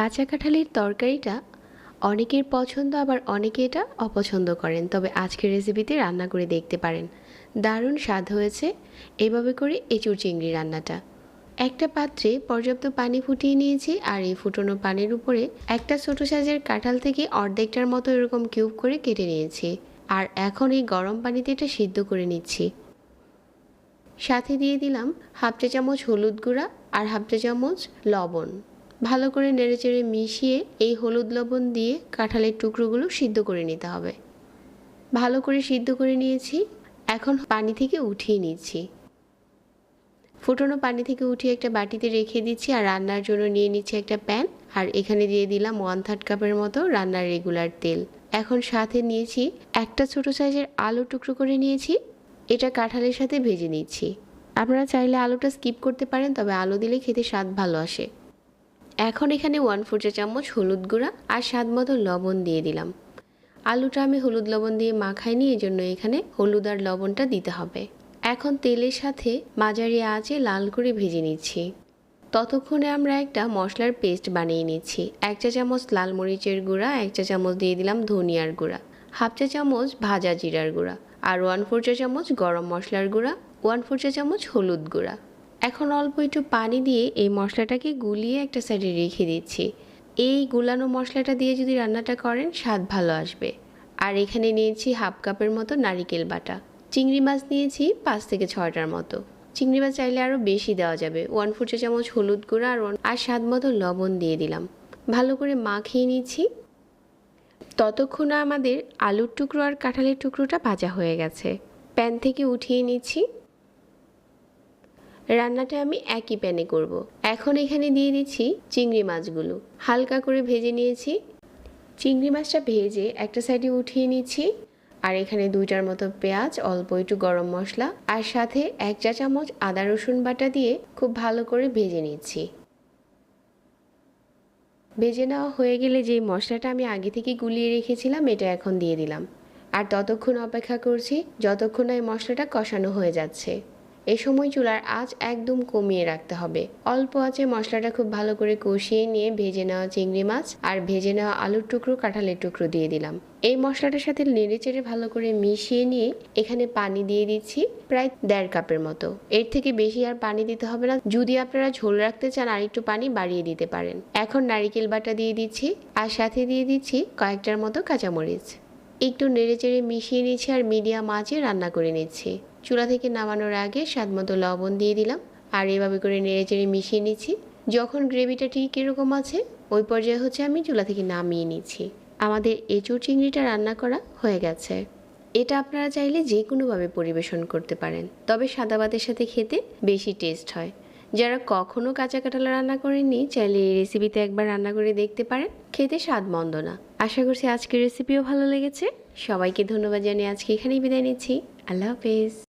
কাঁচা কাঁঠালের তরকারিটা অনেকের পছন্দ, আবার অনেকে এটা অপছন্দ করেন। তবে আজকের রেসিপিতে রান্না করে দেখতে পারেন। দারুণ স্বাদ হয়েছে। এভাবে করে এঁচুর চিংড়ি রান্নাটা। একটা পাত্রে পর্যাপ্ত পানি ফুটিয়ে নিয়েছি, আর এই ফুটানো পানির উপরে একটা ছোট সাইজের কাঁঠাল থেকে অর্ধেকটার মতো এরকম কিউব করে কেটে নিয়েছি। আর এখন এই গরম পানিতে এটা সিদ্ধ করে নিচ্ছি। সাথে দিয়ে দিলাম হাফ চা চামচ হলুদ গুঁড়া আর হাফ চা চামচ লবণ। ভালো করে নেড়েচেড়ে মিশিয়ে এই হলুদ লবণ দিয়ে কাঁঠালের টুকরোগুলো সিদ্ধ করে নিতে হবে। ভালো করে সিদ্ধ করে নিয়েছি। এখন পানি থেকে উঠিয়ে নিচ্ছি। ফুটনো পানি থেকে উঠিয়ে একটা বাটিতে রেখে দিচ্ছি আর রান্নার জন্য নিয়ে নিচ্ছি একটা প্যান। আর এখানে দিয়ে দিলাম ওয়ান থার্ড কাপের মতো রান্নার রেগুলার তেল। এখন সাথে নিয়েছি একটা ছোট সাইজের আলু টুকরো করে নিয়েছি। এটা কাঁঠালের সাথে ভেজে নিচ্ছি। আপনারা চাইলে আলুটা স্কিপ করতে পারেন, তবে আলু দিলে খেতে স্বাদ ভালো আসে। এখন এখানে ওয়ান ফোর চা চামচ হলুদ গুঁড়া আর স্বাদ মতো লবণ দিয়ে দিলাম। আলুটা আমি হলুদ লবণ দিয়ে মাখাইনি এই জন্য এখানে হলুদ আর লবণটা দিতে হবে। এখন তেলের সাথে মাঝারি আঁচে লাল করে ভেজে নিচ্ছি। ততক্ষণে আমরা একটা মশলার পেস্ট বানিয়ে নিচ্ছি। এক চা চামচ লাল মরিচের গুঁড়া, এক চা চামচ দিয়ে দিলাম ধনিয়ার গুঁড়া, হাফ চা চামচ ভাজা জিরার গুঁড়া, আর ওয়ান ফোর চা চামচ গরম মশলার গুঁড়া ওয়ান ফোর চা চামচ হলুদ গুঁড়া। এখন অল্প একটু পানি দিয়ে এই মশলাটাকে গুলিয়ে একটা সাইডে রেখে দিচ্ছি। এই গুলানো মশলাটা দিয়ে যদি রান্নাটা করেন, স্বাদ ভালো আসবে। আর এখানে নিয়েছি হাফ কাপের মতো নারিকেল বাটা। চিংড়ি মাছ নিয়েছি পাঁচ থেকে ছয়টার মতো। চিংড়ি মাছ চাইলে আরও বেশি দেওয়া যাবে। ওয়ান ফোর চামচ হলুদ গুঁড়া আর আর স্বাদ মতো লবণ দিয়ে দিলাম। ভালো করে মাখিয়ে নিচ্ছি। ততক্ষণে আমাদের আলুর টুকরো আর কাঁঠালের টুকরোটা ভাজা হয়ে গেছে। প্যান থেকে উঠিয়ে নিচ্ছি। রান্নাটা আমি একই প্যানে করব। এখন এখানে দিয়ে দিচ্ছি চিংড়ি মাছগুলো। হালকা করে ভেজে নিয়েছি। চিংড়ি মাছটা ভেজে একটা সাইডে উঠিয়ে নিচ্ছি। আর এখানে দুইটার মতো পেঁয়াজ, অল্প একটু গরম মশলা আর সাথে এক চা চামচ আদা রসুন বাটা দিয়ে খুব ভালো করে ভেজে নিচ্ছি। ভেজে নেওয়া হয়ে গেলে যে মশলাটা আমি আগে থেকে গুলিয়ে রেখেছিলাম, এটা এখন দিয়ে দিলাম। আর ততক্ষণ অপেক্ষা করছি যতক্ষণ না এই মশলাটা কষানো হয়ে যাচ্ছে। এ সময় চুলার আঁচ একদম কমিয়ে রাখতে হবে। অল্প আঁচে মশলাটা খুব ভালো করে কষিয়ে নিয়ে ভেজে নেওয়া চিংড়ি মাছ আর ভেজে নেওয়া আলুর টুকরো, কাঁঠালের টুকরো দিয়ে দিলাম। এই মশলাটার সাথে নেড়ে চেড়ে ভালো করে মিশিয়ে নিয়ে এখানে পানি দিয়ে দিচ্ছি প্রায় দেড় কাপের মতো। এর থেকে বেশি আর পানি দিতে হবে না। যদি আপনারা ঝোল রাখতে চান আর একটু পানি বাড়িয়ে দিতে পারেন। এখন নারিকেল বাটা দিয়ে দিচ্ছি আর সাথে দিয়ে দিচ্ছি কয়েকটার মতো কাঁচামরিচ। একটু নেড়েচেড়ে মিশিয়ে নিচ্ছি আর মিডিয়াম আঁচে রান্না করে নিচ্ছি। চুলা থেকে নামানোর আগে স্বাদ মতো লবণ দিয়ে দিলাম আর এভাবে করে নেড়ে চেড়ে মিশিয়ে নিচ্ছি। যখন গ্রেভিটা ঠিক এরকম আছে, ওই পর্যায়ে হচ্ছে আমি চুলা থেকে নামিয়ে নিচ্ছি। আমাদের এঁচুর চিংড়িটা রান্না করা হয়ে গেছে। এটা আপনারা চাইলে যে কোনোভাবে পরিবেশন করতে পারেন, তবে সাদা ভাতের সাথে খেতে বেশি টেস্ট হয়। যারা কখনো কাঁচা কাঁঠাল রান্না করেননি, চাইলে এই রেসিপিতে একবার রান্না করে দেখতে পারেন। খেতে স্বাদ মন্দ না। আশা করছি আজকের রেসিপিও ভালো লেগেছে। সবাইকে ধন্যবাদ জানিয়ে আজকে এখানেই বিদায় নিচ্ছি। আল্লাহ হাফেজ।